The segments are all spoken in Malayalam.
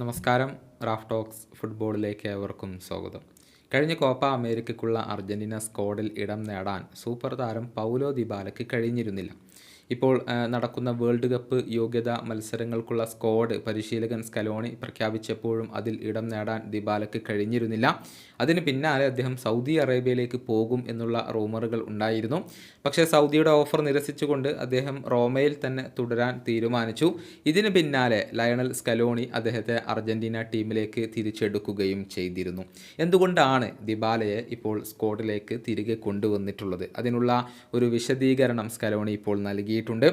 നമസ്കാരം. റാഫ് ടോക്സ് ഫുട്ബോളിലേക്ക് ഏവർക്കും സ്വാഗതം. കഴിഞ്ഞ കോപ്പ അമേരിക്കയ്ക്കുള്ള അർജന്റീന സ്ക്വാഡിൽ ഇടം നേടാൻ സൂപ്പർ താരം പൗലോ ദിബാലയ്ക്ക് കഴിഞ്ഞിരുന്നില്ല. ഇപ്പോൾ നടക്കുന്ന വേൾഡ് കപ്പ് യോഗ്യതാ മത്സരങ്ങൾക്കുള്ള സ്ക്വാഡ് പരിശീലകൻ സ്കലോണി പ്രഖ്യാപിച്ചപ്പോഴും അതിൽ ഇടം നേടാൻ ദിബാലയ്ക്ക് കഴിഞ്ഞിരുന്നില്ല. അതിന് പിന്നാലെ അദ്ദേഹം സൗദി അറേബ്യയിലേക്ക് പോകും എന്നുള്ള റൂമറുകൾ ഉണ്ടായിരുന്നു. പക്ഷേ സൗദിയുടെ ഓഫർ നിരസിച്ചുകൊണ്ട് അദ്ദേഹം റോമയിൽ തന്നെ തുടരാൻ തീരുമാനിച്ചു. ഇതിന് പിന്നാലെ ലയണൽ സ്കലോണി അദ്ദേഹത്തെ അർജന്റീന ടീമിലേക്ക് തിരിച്ചെടുക്കുകയും ചെയ്തിരുന്നു. എന്തുകൊണ്ടാണ് ദിബാലയെ ഇപ്പോൾ സ്ക്വാഡിലേക്ക് തിരികെ കൊണ്ടുവന്നിട്ടുള്ളത്? അതിനുള്ള ഒരു വിശദീകരണം സ്കലോണി ഇപ്പോൾ നൽകിയിട്ടുണ്ട്.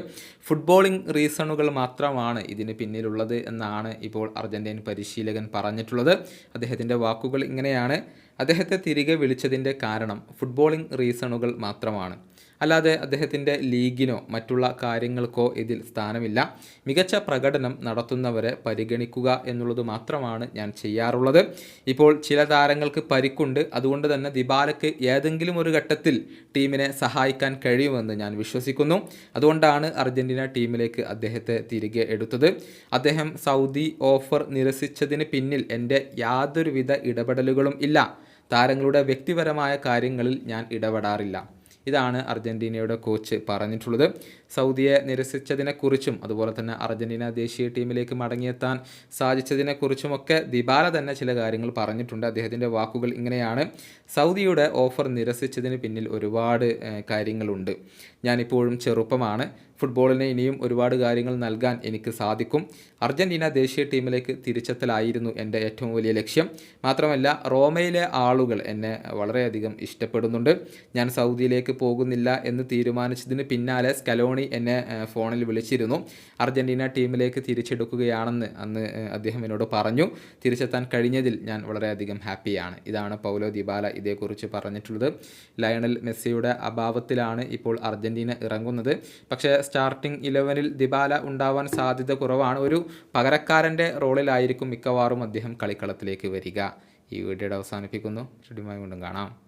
ഫുട്ബോളിംഗ് റീസണുകൾ മാത്രമാണ് ഇതിന് പിന്നിലുള്ളത് എന്നാണ് ഇപ്പോൾ അർജന്റീൻ പരിശീലകൻ പറഞ്ഞിട്ടുള്ളത്. അദ്ദേഹത്തിന്റെ വാക്കുകൾ ഇങ്ങനെയാണ്. അദ്ദേഹത്തെ തിരികെ വിളിച്ചതിന്റെ കാരണം ഫുട്ബോളിംഗ് റീസണുകൾ മാത്രമാണ്. അല്ലാതെ അദ്ദേഹത്തിന്റെ ലീഗിനോ മറ്റുള്ള കാര്യങ്ങൾക്കോ ഇതിൽ സ്ഥാനമില്ല. മികച്ച പ്രകടനം നടത്തുന്നവരെ പരിഗണിക്കുക എന്നുള്ളത് മാത്രമാണ് ഞാൻ ചെയ്യാറുള്ളത്. ഇപ്പോൾ ചില താരങ്ങൾക്ക് പരിക്കുണ്ട്. അതുകൊണ്ട് തന്നെ ദിബാലയ്ക്ക് ഏതെങ്കിലും ഒരു ഘട്ടത്തിൽ ടീമിനെ സഹായിക്കാൻ കഴിയുമെന്ന് ഞാൻ വിശ്വസിക്കുന്നു. അതുകൊണ്ടാണ് അർജന്റീന ടീമിലേക്ക് അദ്ദേഹത്തെ തിരികെ എടുത്തത്. അദ്ദേഹം സൗദി ഓഫർ നിരസിച്ചതിന് പിന്നിൽ എന്റെ യാതൊരുവിധ ഇടപെടലുകളും ഇല്ല. താരങ്ങളുടെ വ്യക്തിപരമായ കാര്യങ്ങളിൽ ഞാൻ ഇടപെടാറില്ല. ഇതാണ് അർജന്റീനയുടെ കോച്ച് പറഞ്ഞിട്ടുള്ളത്. സൗദിയെ നിരസിച്ചതിനെക്കുറിച്ചും അതുപോലെ തന്നെ അർജന്റീന ദേശീയ ടീമിലേക്ക് മടങ്ങിയെത്താൻ സാധിച്ചതിനെക്കുറിച്ചുമൊക്കെ ദിബാല തന്നെ ചില കാര്യങ്ങൾ പറഞ്ഞിട്ടുണ്ട്. അദ്ദേഹത്തിന്റെ വാക്കുകൾ ഇങ്ങനെയാണ്. സൗദിയുടെ ഓഫർ നിരസിച്ചതിന് പിന്നിൽ ഒരുപാട് കാര്യങ്ങളുണ്ട്. ഞാനിപ്പോഴും ചെറുപ്പമാണ്. ഫുട്ബോളിന് ഇനിയും ഒരുപാട് കാര്യങ്ങൾ നൽകാൻ എനിക്ക് സാധിക്കും. അർജന്റീന ദേശീയ ടീമിലേക്ക് തിരിച്ചെത്തലായിരുന്നു എന്റെ ഏറ്റവും വലിയ ലക്ഷ്യം. മാത്രമല്ല റോമയിലെ ആളുകൾ എന്നെ വളരെയധികം ഇഷ്ടപ്പെടുന്നുണ്ട്. ഞാൻ സൗദിയിലേക്ക് പോകുന്നില്ല എന്ന് തീരുമാനിച്ചതിന് പിന്നാലെ സ്കലോണി എന്നെ ഫോണിൽ വിളിച്ചിരുന്നു. അർജന്റീന ടീമിലേക്ക് തിരിച്ചെടുക്കുകയാണെന്ന് അന്ന് അദ്ദേഹം എന്നോട് പറഞ്ഞു. തിരിച്ചെത്താൻ കഴിഞ്ഞതിൽ ഞാൻ വളരെയധികം ഹാപ്പിയാണ്. ഇതാണ് പൗലോ ദിബാല ഇതേക്കുറിച്ച് പറഞ്ഞിട്ടുള്ളത്. ലയണൽ മെസ്സിയുടെ അഭാവത്തിലാണ് ഇപ്പോൾ അർജന്റീന ഇറങ്ങുന്നത്. പക്ഷേ സ്റ്റാർട്ടിംഗ് ഇലവനിൽ ദിബാല ഉണ്ടാവാൻ സാധ്യത കുറവാണ്. ഒരു പകരക്കാരന്റെ റോളിലായിരിക്കും മിക്കവാറും അദ്ദേഹം കളിക്കളത്തിലേക്ക് വരിക. ഈ വീഡിയോയുടെ അവസാനിപ്പിക്കുന്നു. ഷെഡ്യൂമായി കൊണ്ടും കാണാം.